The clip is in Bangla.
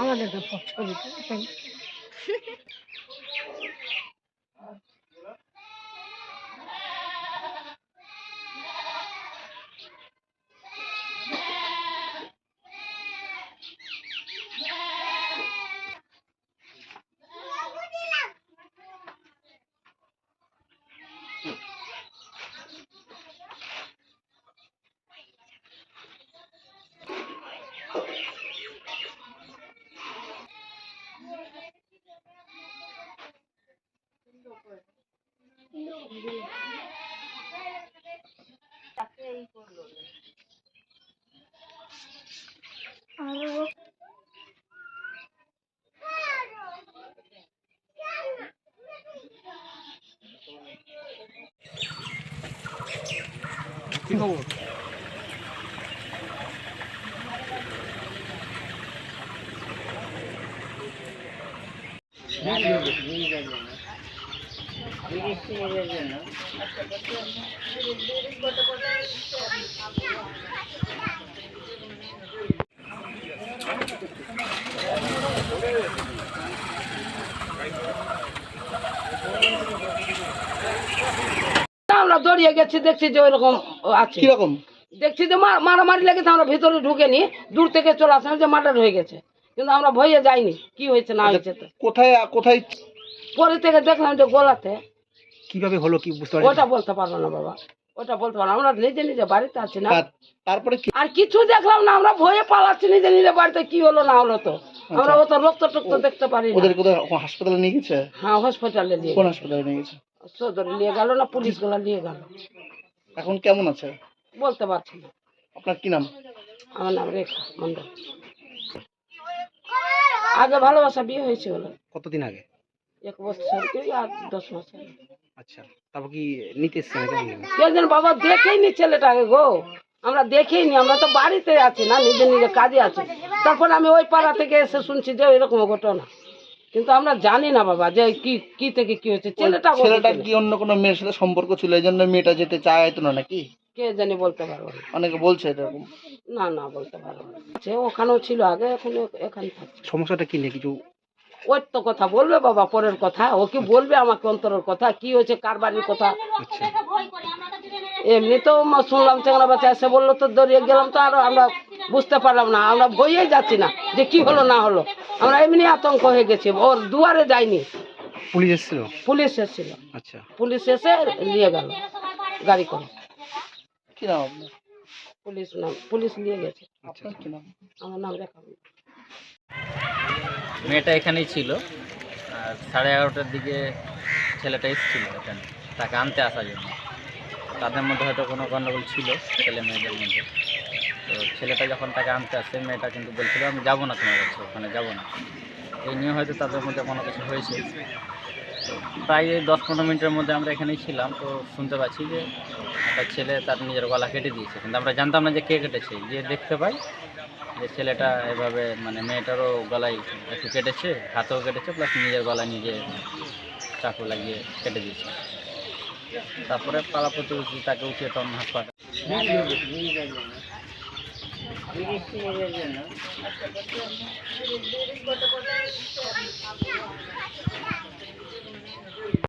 আমাদের তো ছবিটা কি খবর? আমরা দড়িয়ে গেছি দেখছি যে ওইরকম আছে। কীরকম? দেখছি যে মারামারি লেগেছে আমরা ভিতরে ঢুকেনি দূর থেকে চলে আসলাম যে মার্ডার হয়ে গেছে। কিন্তু আমরা ভয়ে যাইনি কি হয়েছে না হয়েছে তো। কোথায় কোথায় পরে থেকে দেখলাম যে গোলাতে কীভাবে হলো কি বুঝতে পারছি ওটা বলতে পারব না বাবা ওটা বলতে পারব আমরা নিজে নিজে বাড়িতে আছি না। তারপরে কি? আর কিছু দেখলাম না আমরা ভয়ে পালাচ্ছি নিজে নিজে বাড়িতে কি হলো না হলো তো। আমরা অত রক্ত টক্ত দেখতে পারি ওদের কোথায় হাসপাতালে নিয়ে গেছে? হ্যাঁ হসপিটালে নিয়ে কোন হাসপাতালে নিয়ে গেছে? সদরে নিয়ে গেল না পুলিশগুলা নিয়ে গেল। এখন কেমন আছে? বলতে পারছি না। আপনার কি নাম? আমার নাম রেখা মন্ডল আগে ভালোবাসা বিয়ে হয়েছে বলে কতদিন আগে? এক বছর আর দশ মাস আগে। আচ্ছা তারপর কি নিতে এসছে নাকি কেজন বাবা দেখেই নি ছেলেটাকে গো। আমরা দেখেই নি আমরা তো বাড়িতে আছি না নিজে নিজে কাজে আছি। তারপর আমি ওই পাড়া থেকে এসে শুনছি যে এরকম ঘটনা। কিন্তু আমরা জানি না বাবা যে কি কি থেকে কি হচ্ছে ছেলেটা ছেলেটা ছেলে। কি অন্য কোনো মেয়ের সাথে সম্পর্ক ছিল? এই জন্য মেয়েটা যেতে চাইতো না নাকি? কে জানি বলতে পারব না। অনেকে বলছে এরকম। না না বলতে পারব না। সে ওখানেও ছিল আগে এখন এখানে থাকছে। সমস্যাটা কি নিয়ে কিছু ওই তো কথা বলবে বাবা পরের কথা। ও কি বলবে আমাকে অন্তরের কথা? কি হয়েছে? কার বাড়ির কথা? এমনি তো শুনলাম চেংড়া বাচ্চা এসে বলল তো দৌড়িয়ে গেলাম তো আর আমরা বুঝতে পারলাম না আমরা ভয়েই যাচ্ছি না যে কি হলো না হলো। আমরা এমনি আতঙ্ক হয়ে গেছি ওর দুয়ারে যাইনি পুলিশ এসেছিল? পুলিশ এসেছিল। আচ্ছা। পুলিশ এসে নিয়ে গেল গাড়ি করে। কি নাম পুলিশ নাম পুলিশ নিয়ে গেছে। আপনার কি নাম? আমার নাম রেখা মেয়েটা এখানেই ছিল। আর সাড়ে এগারোটার দিকে ছেলেটা এসেছিল এখানে। তাকে আনতে আসার জন্য। তাদের মধ্যে হয়তো কোনো গণ্ডগোল ছিল, ছেলে মেয়েদের মধ্যে। তো ছেলেটা যখন তাকে আনতে আসে, মেয়েটা কিন্তু বলছিল, আমি যাব না তোমার কাছে, ওখানে যাব না। এই নিয়ে হয়তো তাদের মধ্যে কোনো কিছু হয়েছে। প্রায় দশ পনেরো মিনিটের মধ্যে আমরা এখানেই ছিলাম। তো শুনতে পাচ্ছি যে একটা ছেলে তার নিজের গলা কেটে দিয়েছে। কিন্তু আমরা জানতাম না যে কে কেটেছে। গিয়ে দেখতে পাই যে ছেলেটা এভাবে মানে মেয়েটারও গলায় একটু কেটেছে, হাতেও কেটেছে প্লাস নিজের গলায় নিজে চাকু লাগিয়ে কেটে দিয়েছে। তারপরে পাড়া প্রতিবেশী তাকে উঠিয়ে তখন হাসপাতাল